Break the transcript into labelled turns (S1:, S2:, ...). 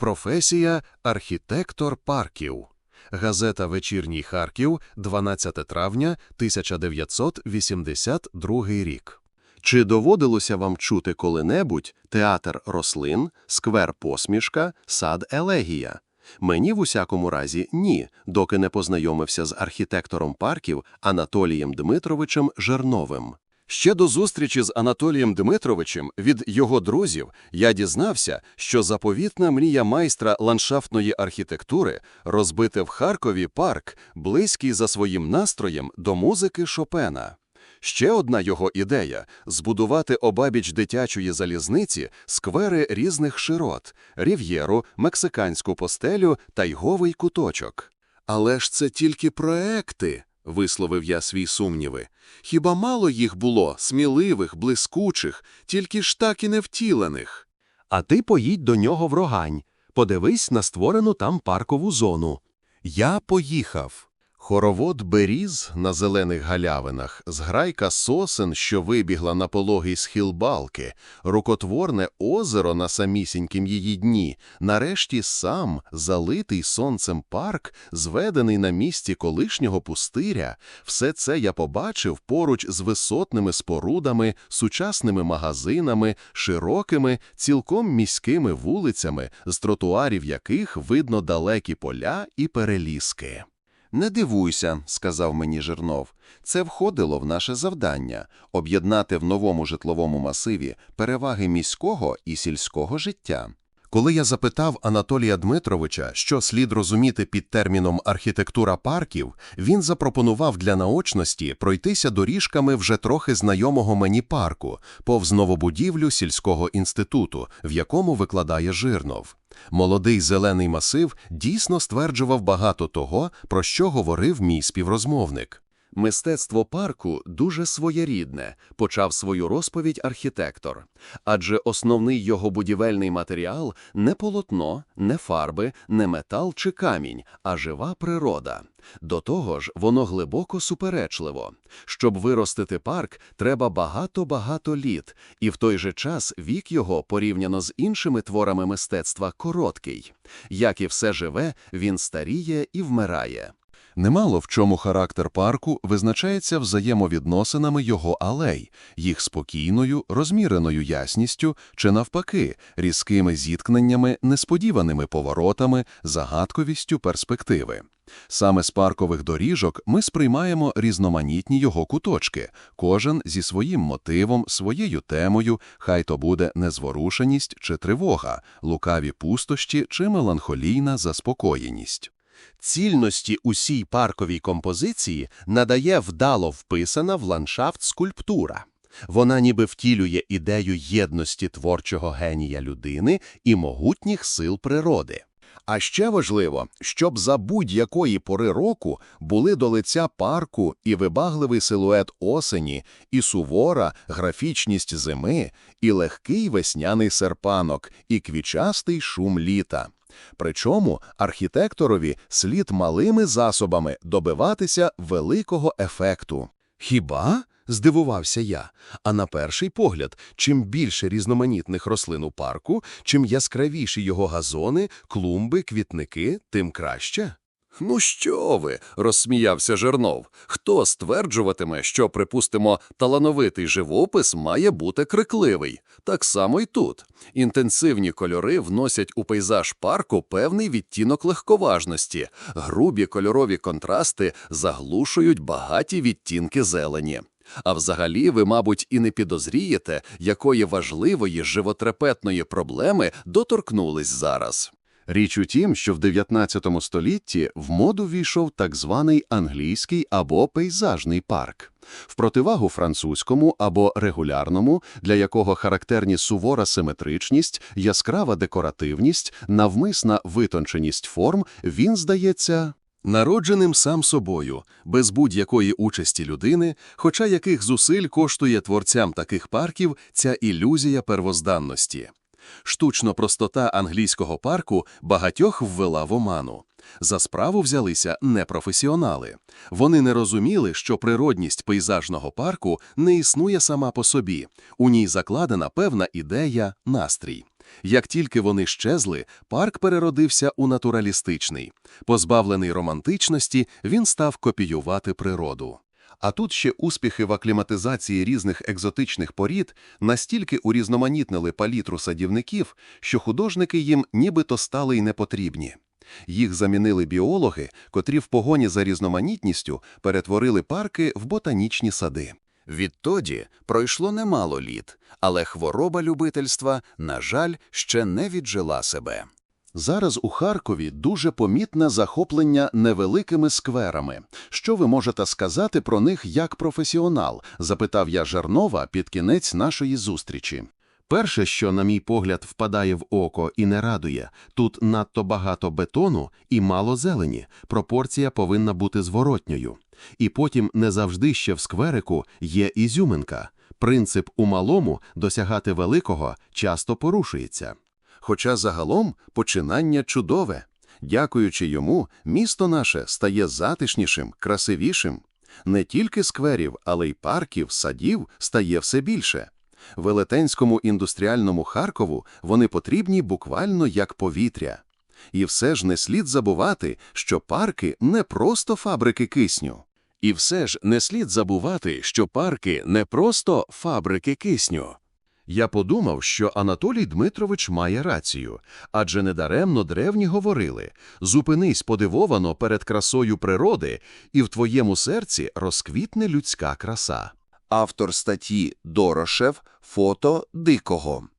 S1: Професія архітектор парків. Газета Вечірній Харків, 12 травня 1982 рік. Чи доводилося вам чути коли-небудь театр рослин, сквер посмішка, сад елегія? Мені в усякому разі ні, доки не познайомився з архітектором парків Анатолієм Дмитровичем Жерновим. Ще до зустрічі з Анатолієм Дмитровичем від його друзів я дізнався, що заповітна мрія майстра ландшафтної архітектури розбити в Харкові парк, близький за своїм настроєм до музики Шопена. Ще одна його ідея збудувати обабіч дитячої залізниці сквери різних широт, рів'єру, мексиканську постелю та йговий куточок. Але ж це тільки проекти, висловив я свій сумніви. Хіба мало їх було сміливих, блискучих, тільки ж так і не втілених?
S2: А ти поїдь до нього в рогань, подивись на створену там паркову зону.
S1: Я поїхав. Хоровод беріз на зелених галявинах, зграйка сосен, що вибігла на пологий схил балки, рукотворне озеро на самісінькім її дні, нарешті сам, залитий сонцем парк, зведений на місці колишнього пустиря, все це я побачив поруч з висотними спорудами, сучасними магазинами, широкими, цілком міськими вулицями, з тротуарів яких видно далекі поля і переліски. Не дивуйся, сказав мені Жирнов. Це входило в наше завдання об'єднати в новому житловому масиві переваги міського і сільського життя. Коли я запитав Анатолія Дмитровича, що слід розуміти під терміном архітектура парків, він запропонував для наочності пройтися доріжками вже трохи знайомого мені парку, повз новобудівлю сільського інституту, в якому викладає Жирнов. Молодий зелений масив дійсно стверджував багато того, про що говорив мій співрозмовник. Мистецтво парку дуже своєрідне, почав свою розповідь архітектор. Адже основний його будівельний матеріал не полотно, не фарби, не метал чи камінь, а жива природа. До того ж, воно глибоко суперечливо. Щоб виростити парк, треба багато-багато літ, і в той же час вік його, порівняно з іншими творами мистецтва, короткий. Як і все живе, він старіє і вмирає. Немало в чому характер парку визначається взаємовідносинами його алей, їх спокійною, розміреною ясністю чи, навпаки, різкими зіткненнями, несподіваними поворотами, загадковістю перспективи. Саме з паркових доріжок ми сприймаємо різноманітні його куточки, кожен зі своїм мотивом, своєю темою, хай то буде незворушеність чи тривога, лукаві пустощі чи меланхолійна заспокоєність. Цільності усій парковій композиції надає вдало вписана в ландшафт скульптура. Вона ніби втілює ідею єдності творчого генія людини і могутніх сил природи. А ще важливо, щоб за будь-якої пори року були до лиця парку і вибагливий силует осені, і сувора графічність зими, і легкий весняний серпанок, і квічастий шум літа. Причому архітекторові слід малими засобами добиватися великого ефекту. Хіба? здивувався я. А на перший погляд, чим більше різноманітних рослин у парку, чим яскравіші його газони, клумби, квітники, тим краще. Ну що ви, розсміявся Жернов. Хто стверджуватиме, що, припустимо, талановитий живопис має бути крикливий? Так само й тут. Інтенсивні кольори вносять у пейзаж парку певний відтінок легковажності, грубі кольорові контрасти заглушують багаті відтінки зелені. А взагалі ви, мабуть, і не підозрієте, якої важливої животрепетної проблеми доторкнулись зараз. Річ у тім, що в 19 столітті в моду війшов так званий англійський або пейзажний парк. В противагу французькому або регулярному, для якого характерні сувора симетричність, яскрава декоративність, навмисна витонченість форм, він, здається, народженим сам собою, без будь-якої участі людини, хоча яких зусиль коштує творцям таких парків ця ілюзія первозданності. Штучно простота англійського парку багатьох ввела в оману. За справу взялися непрофесіонали. Вони не розуміли, що природність пейзажного парку не існує сама по собі, у ній закладена певна ідея, настрій.
S2: Як тільки вони щезли, парк переродився у натуралістичний. Позбавлений романтичності, він став копіювати природу. А тут ще успіхи в акліматизації різних екзотичних порід настільки урізноманітнили палітру садівників, що художники їм нібито стали й непотрібні. Їх замінили біологи, котрі в погоні за різноманітністю перетворили парки в ботанічні сади.
S3: Відтоді пройшло немало літ, але хвороба любительства, на жаль, ще не віджила себе.
S1: Зараз у Харкові дуже помітне захоплення невеликими скверами. Що ви можете сказати про них як професіонал? запитав я Жернова під кінець нашої зустрічі.
S2: Перше, що, на мій погляд, впадає в око і не радує, тут надто багато бетону і мало зелені, пропорція повинна бути зворотньою. І потім не завжди ще в скверику є ізюминка. Принцип у малому досягати великого часто порушується.
S1: Хоча загалом починання чудове. Дякуючи йому, місто наше стає затишнішим, красивішим. Не тільки скверів, але й парків, садів стає все більше. Велетенському індустріальному Харкову вони потрібні буквально як повітря. І все ж не слід забувати, що парки не просто фабрики кисню.
S2: І все ж не слід забувати, що парки не просто фабрики кисню. Я подумав, що Анатолій Дмитрович має рацію, адже недаремно древні говорили «Зупинись подивовано перед красою природи, і в твоєму серці розквітне людська краса».
S3: Автор статті Дорошев «Фото дикого».